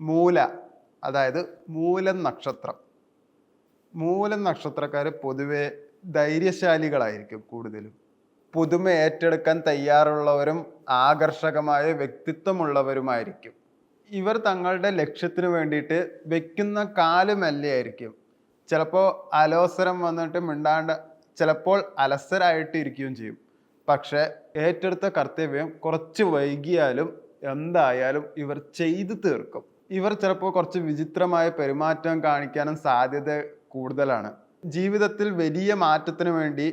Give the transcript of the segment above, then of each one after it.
മൂല അതായത് മൂലം നക്ഷത്രം. മൂലം നക്ഷത്രക്കാർ പൊതുവെ ധൈര്യശാലികളായിരിക്കും കൂടുതലും. പുതുമ ഏറ്റെടുക്കാൻ തയ്യാറുള്ളവരും ആകർഷകമായ വ്യക്തിത്വമുള്ളവരുമായിരിക്കും. ഇവർ തങ്ങളുടെ ലക്ഷ്യത്തിന് വേണ്ടിയിട്ട് വെക്കുന്ന കാൽ ആയിരിക്കും. ചിലപ്പോൾ അലോസരം വന്നിട്ട് മിണ്ടാണ്ട് ചിലപ്പോൾ അലസരായിട്ട് ഇരിക്കുകയും ചെയ്യും. പക്ഷേ ഏറ്റെടുത്ത കർത്തവ്യം കുറച്ച് വൈകിയാലും എന്തായാലും ഇവർ ചെയ്തു തീർക്കും. ഇവർ ചിലപ്പോൾ കുറച്ച് വിചിത്രമായ പെരുമാറ്റം കാണിക്കാനും സാധ്യത കൂടുതലാണ്. ജീവിതത്തിൽ വലിയ മാറ്റത്തിന് വേണ്ടി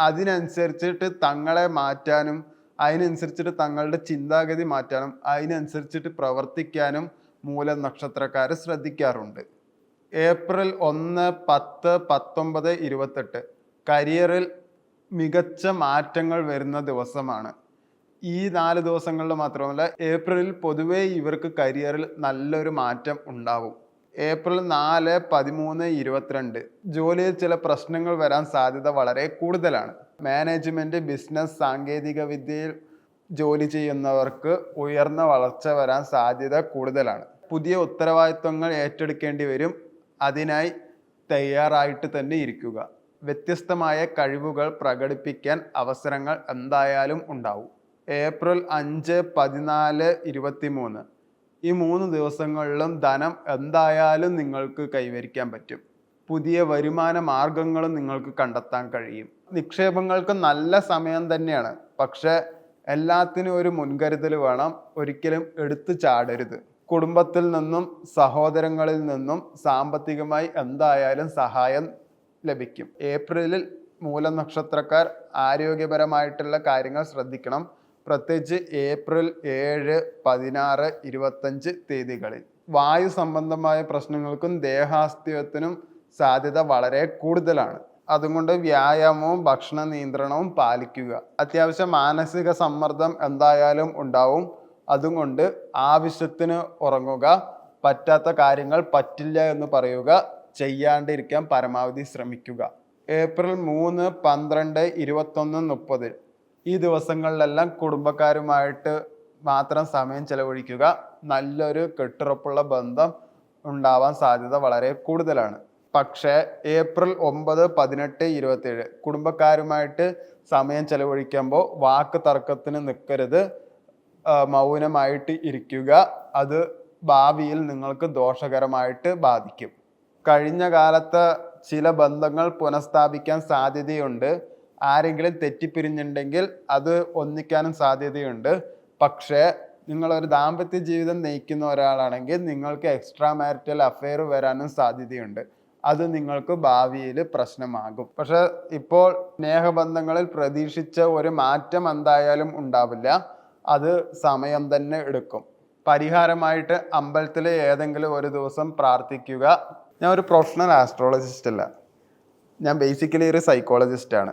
അതിനനുസരിച്ചിട്ട് തങ്ങളെ മാറ്റാനും അതിനനുസരിച്ചിട്ട് തങ്ങളുടെ ചിന്താഗതി മാറ്റാനും അതിനനുസരിച്ചിട്ട് പ്രവർത്തിക്കാനും മൂല നക്ഷത്രക്കാർ ശ്രദ്ധിക്കാറുണ്ട്. ഏപ്രിൽ ഒന്ന് പത്ത് പത്തൊമ്പത് ഇരുപത്തെട്ട്. കരിയറിൽ മികച്ച മാറ്റങ്ങൾ വരുന്ന ദിവസമാണ്. ഈ നാല് ദിവസങ്ങളിൽ മാത്രമല്ല ഏപ്രിലിൽ പൊതുവേ ഇവർക്ക് കരിയറിൽ നല്ലൊരു മാറ്റം ഉണ്ടാവും. ഏപ്രിൽ നാല് പതിമൂന്ന് ഇരുപത്തിരണ്ട് ജോലിയിൽ ചില പ്രശ്നങ്ങൾ വരാൻ സാധ്യത വളരെ കൂടുതലാണ്. മാനേജ്മെന്റ് ബിസിനസ് സാങ്കേതിക വിദ്യയിൽ ജോലി ചെയ്യുന്നവർക്ക് ഉയർന്ന വളർച്ച വരാൻ സാധ്യത കൂടുതലാണ്. പുതിയ ഉത്തരവാദിത്വങ്ങൾ ഏറ്റെടുക്കേണ്ടി വരും. അതിനായി തയ്യാറായിട്ട് തന്നെ ഇരിക്കുക. വ്യത്യസ്തമായ കഴിവുകൾ പ്രകടിപ്പിക്കാൻ അവസരങ്ങൾ എന്തായാലും ഉണ്ടാവും. ഏപ്രിൽ അഞ്ച് പതിനാല് ഇരുപത്തി മൂന്ന് ഈ മൂന്ന് ദിവസങ്ങളിലും ധനം എന്തായാലും നിങ്ങൾക്ക് കൈവരിക്കാൻ പറ്റും. പുതിയ വരുമാന മാർഗങ്ങളും നിങ്ങൾക്ക് കണ്ടെത്താൻ കഴിയും. നിക്ഷേപങ്ങൾക്ക് നല്ല സമയം തന്നെയാണ്. പക്ഷെ എല്ലാത്തിനും ഒരു മുൻകരുതൽ വേണം. ഒരിക്കലും എടുത്തു ചാടരുത്. കുടുംബത്തിൽ നിന്നും സഹോദരങ്ങളിൽ നിന്നും സാമ്പത്തികമായി എന്തായാലും സഹായം ലഭിക്കും. ഏപ്രിലിൽ മൂലനക്ഷത്രക്കാർ ആരോഗ്യപരമായിട്ടുള്ള കാര്യങ്ങൾ ശ്രദ്ധിക്കണം. പ്രത്യേകിച്ച് ഏപ്രിൽ ഏഴ് പതിനാറ് ഇരുപത്തഞ്ച് തീയതികളിൽ. വായു സംബന്ധമായ പ്രശ്നങ്ങൾക്കും ദേഹാസ്ഥ്യത്തിനും സാധ്യത വളരെ കൂടുതലാണ്. അതുകൊണ്ട് വ്യായാമവും ഭക്ഷണ നിയന്ത്രണവും പാലിക്കുക. അത്യാവശ്യം മാനസിക സമ്മർദ്ദം എന്തായാലും ഉണ്ടാവും. അതുകൊണ്ട് ആവശ്യത്തിന് ഉറങ്ങുക പറ്റാത്ത കാര്യങ്ങൾ പറ്റില്ല എന്ന് പറയുക ചെയ്യാണ്ടിരിക്കാൻ പരമാവധി ശ്രമിക്കുക. ഏപ്രിൽ മൂന്ന് പന്ത്രണ്ട് ഇരുപത്തൊന്ന് മുപ്പത് ഈ ദിവസങ്ങളിലെല്ലാം കുടുംബക്കാരുമായിട്ട് മാത്രം സമയം ചെലവഴിക്കുക. നല്ലൊരു കെട്ടുറപ്പുള്ള ബന്ധം ഉണ്ടാവാൻ സാധ്യത വളരെ കൂടുതലാണ്. പക്ഷേ ഏപ്രിൽ ഒമ്പത് പതിനെട്ട് ഇരുപത്തേഴ് കുടുംബക്കാരുമായിട്ട് സമയം ചെലവഴിക്കുമ്പോൾ വാക്ക് തർക്കത്തിന് നിൽക്കരുത്. മൗനമായിട്ട് ഇരിക്കുക. അത് ഭാവിയിൽ നിങ്ങൾക്ക് ദോഷകരമായിട്ട് ബാധിക്കും. കഴിഞ്ഞ കാലത്ത് ചില ബന്ധങ്ങൾ പുനഃസ്ഥാപിക്കാൻ സാധ്യതയുണ്ട്. ആരെങ്കിലും തെറ്റിപ്പിരിഞ്ഞിട്ടുണ്ടെങ്കിൽ അത് ഒന്നിക്കാനും സാധ്യതയുണ്ട്. പക്ഷേ നിങ്ങളൊരു ദാമ്പത്യ ജീവിതം നയിക്കുന്ന ഒരാളാണെങ്കിൽ നിങ്ങൾക്ക് എക്സ്ട്രാ മാരിറ്റൽ അഫെയർ വരാനും സാധ്യതയുണ്ട്. അത് നിങ്ങൾക്ക് ഭാവിയിൽ പ്രശ്നമാകും. പക്ഷെ ഇപ്പോൾ സ്നേഹബന്ധങ്ങളിൽ പ്രതീക്ഷിച്ച ഒരു മാറ്റം എന്തായാലും ഉണ്ടാവില്ല. അത് സമയം തന്നെ എടുക്കും. പരിഹാരമായിട്ട് അമ്പലത്തിൽ ഏതെങ്കിലും ഒരു ദിവസം പ്രാർത്ഥിക്കുക. ഞാൻ ഒരു പ്രൊഫഷണൽ ആസ്ട്രോളജിസ്റ്റ് അല്ല. ഞാൻ ബേസിക്കലി ഒരു സൈക്കോളജിസ്റ്റ് ആണ്.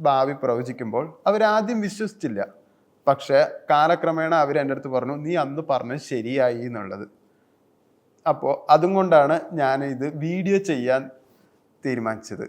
ഭാവി പ്രവചിക്കുമ്പോൾ അവരാദ്യം വിശ്വസിച്ചില്ല. പക്ഷെ കാലക്രമേണ അവർ എന്റെ അടുത്ത് പറഞ്ഞു നീ അന്ന് പറഞ്ഞത് ശരിയായി എന്നുള്ളത്. അപ്പോൾ അതും കൊണ്ടാണ് ഞാൻ ഇത് വീഡിയോ ചെയ്യാൻ തീരുമാനിച്ചത്.